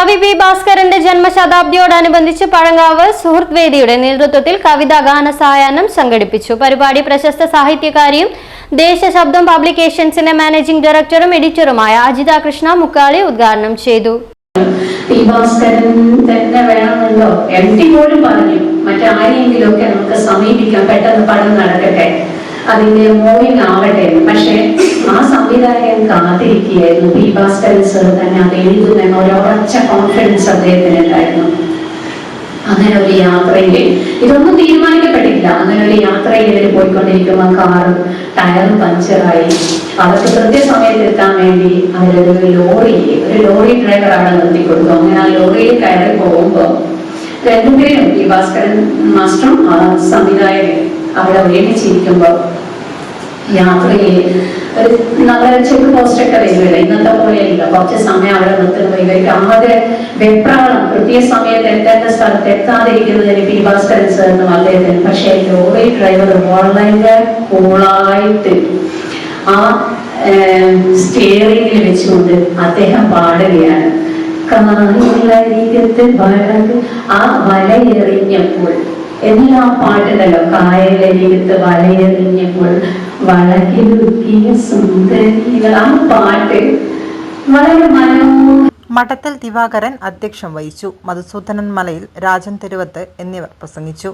കവി പി ഭാസ്കരന്റെ ജന്മശതാബ്ദിയോടനുബന്ധിച്ച് പഴങ്ങാവ് സുഹൃത്ത് വേദിയുടെ നേതൃത്വത്തിൽ കവിതാ ഗാന സായാഹ്നം സംഘടിപ്പിച്ചു. പരിപാടി പ്രശസ്ത സാഹിത്യകാരിയും ദേശശബ്ദം പബ്ലിക്കേഷൻസിന്റെ മാനേജിംഗ് ഡയറക്ടറും എഡിറ്ററുമായ അജിത കൃഷ്ണ മുക്കാളി ഉദ്ഘാടനം ചെയ്തു. പി ഭാസ്കരൻ തന്നെ വേണമെന്നല്ലോ എം ടി പോലും പറഞ്ഞു. മറ്റാരെയെങ്കിലും ഒക്കെ നമുക്ക് സമീപിക്കാം. പെട്ടെന്ന് പഠനം നടക്കട്ടെ. അതിന്റെ മൂവിങ് ആവട്ടെ. പക്ഷെ ആ സംവിധായകൻ കാത്തിരിക്കുകയായിരുന്നു. പി ഭാസ്കരൻ സർ തന്നെ അത് എഴുതുമെന്ന ഒരു കോൺഫിഡൻസ് അദ്ദേഹത്തിന് ഉണ്ടായിരുന്നു അങ്ങനെ ഒരു യാത്രയിൽ ഇതൊന്നും തീരുമാനിക്കപ്പെട്ടില്ല അങ്ങനെ ഒരു യാത്രയിൽ ഇവർ പോയിക്കൊണ്ടിരിക്കുമ്പോൾ കാറും ടയറും പഞ്ചറായി അവർക്ക് കൃത്യസമയത്ത് എത്താൻ വേണ്ടി അവരൊരു ലോറി ഒരു ലോറി ഡ്രൈവറാണ് നിർത്തി നിർത്തിക്കൊടുത്തു. അങ്ങനെ ആ ലോറിയിൽ കയറി പോകുമ്പോൾ രണ്ടുപേരും ഈ ഭാസ്കരൻ മാസ്റ്ററും സംവിധായകൻ അവിടെ ഒരുമിച്ചിരിക്കുമ്പോൾ യാത്രയിൽ ഒരു നല്ല ചെക്ക് പോസ്റ്റ് ഒക്കെ വരുമല്ലോ? ഇന്നത്തെ പോലെയല്ല. കുറച്ച് സമയം അവിടെ നിർത്തുന്നു ഇവർക്ക് ആകെ വെപ്രാളം. കൃത്യ സമയത്ത് എത്തേണ്ട സ്ഥലത്ത് എത്താതിരിക്കുന്നതിന് പി ഭാസ്കരൻ സാറിനും അദ്ദേഹത്തിന് പക്ഷേ ലോറി ഡ്രൈവർ വളരെ കൂളായിട്ട് ആ സ്റ്റിയറിംഗിൽ വെച്ചുകൊണ്ട് അദ്ദേഹം പാടുകയാണ്. ആ വലയെറിഞ്ഞപ്പോൾ എല്ലാ പാട്ടുണ്ടല്ലോ കായലരികത്ത് വലയെറിഞ്ഞപ്പോൾ വളകിലുക്കിയ സുന്ദരികൾ. ആ പാട്ട് വളരെ മനോഹര മഠത്തിൽ ദിവാകരൻ അധ്യക്ഷം വഹിച്ചു. മധുസൂദനൻ മലയിൽ രാജൻ തെരുവത്ത് എന്നിവർ പ്രസംഗിച്ചു.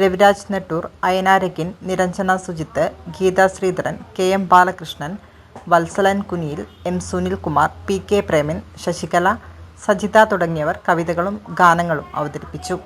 Raviraj Nettoor അയനാരകിൻ Niranjana Sujith Geetha Sreedharan K M Balakrishnan Vatsalan Kuniyil M Sunilkumar P K Preman Sasikala Sajitha തുടങ്ങിയവർ കവിതകളും ഗാനങ്ങളും അവതരിപ്പിച്ചു.